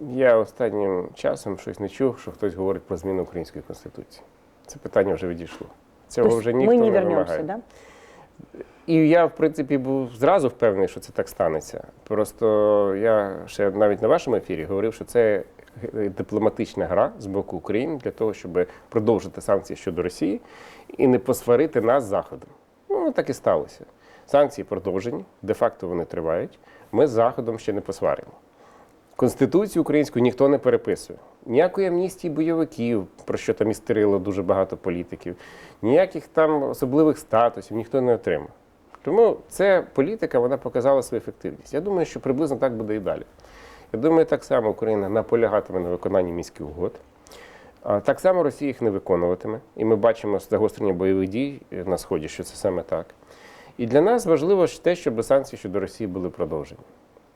Я останнім часом щось не чув, що хтось говорить про зміну української конституції. Це питання вже відійшло. Цього То вже есть ніхто мы не не вернемся, вимагає. да? І я, в принципі, був зразу впевнений, що це так станеться. Просто я ще навіть на вашому ефірі говорив, що це дипломатична гра з боку України для того, щоб продовжити санкції щодо Росії і не посварити нас Заходом. Ну, так і сталося. Санкції продовжені, де-факто вони тривають. Ми з Заходом ще не посваримо. Конституцію українську ніхто не переписує. Ніякої амністії бойовиків, про що там істерило дуже багато політиків, ніяких там особливих статусів ніхто не отримав. Тому ця політика вона показала свою ефективність. Я думаю, що приблизно так буде і далі. Я думаю, так само Україна наполягатиме на виконанні мінських угод. Так само Росія їх не виконуватиме. І ми бачимо загострення бойових дій на Сході, що це саме так. І для нас важливо те, щоб санкції щодо Росії були продовжені.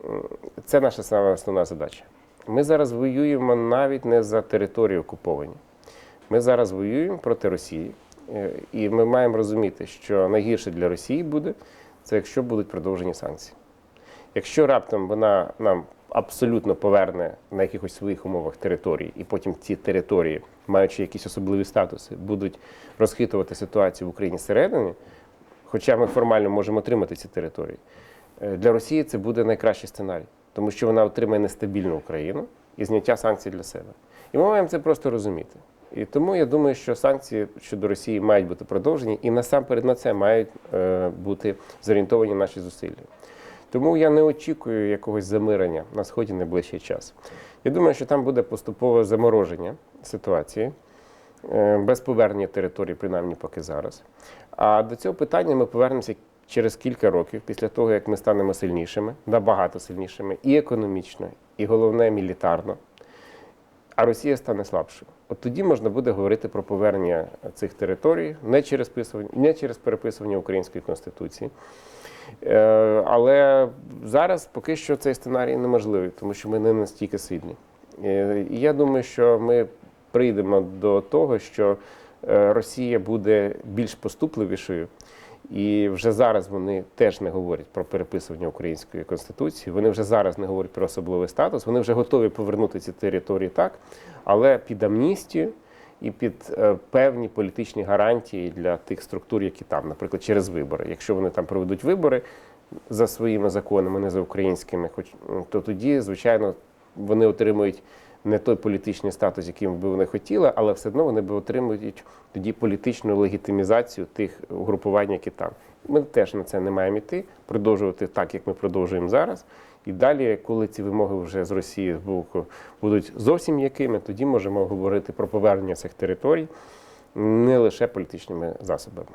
М, Це наша саме основна задача. Ми зараз воюємо навіть не за території окуповані. Ми зараз воюємо проти Росії. Е, І ми маємо розуміти, що найгірше для Росії буде, це якщо будуть продовжені санкції. Якщо раптом вона нам абсолютно поверне на якихось своїх умовах території, і потім ці території, маючи якісь особливі статуси, будуть розхитувати ситуацію в Україні зсередини, хоча ми формально можемо отримати ці території, е, для Росії це буде найкращий сценарій, тому що вона отримає нестабільну Україну і зняття санкцій для себе. І ми маємо це просто розуміти. І тому я думаю, що санкції щодо Росії мають бути продовжені, і насамперед на це мають е, бути зорієнтовані наші зусилля. Тому я не очікую якогось замирення на сході найближчий час. Я думаю, що там буде поступове замороження ситуації е, без повернення території, принаймні поки зараз. А до цього питання ми повернемося через кілька років, після того, як ми станемо сильнішими, набагато сильнішими, і економічно, і головне мілітарно. А Росія стане слабшою. От тоді можна буде говорити про повернення цих територій не через не через переписування української конституції. Е, Але зараз поки що цей сценарій неможливий, тому що ми не настільки сильні. Е, І я думаю, що ми прийдемо до того, що е, Росія буде більш поступливішою. І вже зараз вони теж не говорять про переписування української конституції. Вони вже зараз не говорять про особливий статус. Вони вже готові повернути ці території так, але під амністію і під е, певні політичні гарантії для тих структур, які там, наприклад, через вибори. Якщо вони там проведуть вибори за своїми законами, не за українськими, хоч то тоді, звичайно, вони отримують не той політичний статус, яким би вони хотіли, але все одно вони би отримують тоді політичну легітимізацію тих угрупувань, які там. Ми теж на це не маємо йти, продовжувати так, як ми продовжуємо зараз. І далі, коли ці вимоги вже з Росії з боку будуть зовсім м'якими, тоді можемо говорити про повернення цих територій не лише політичними засобами.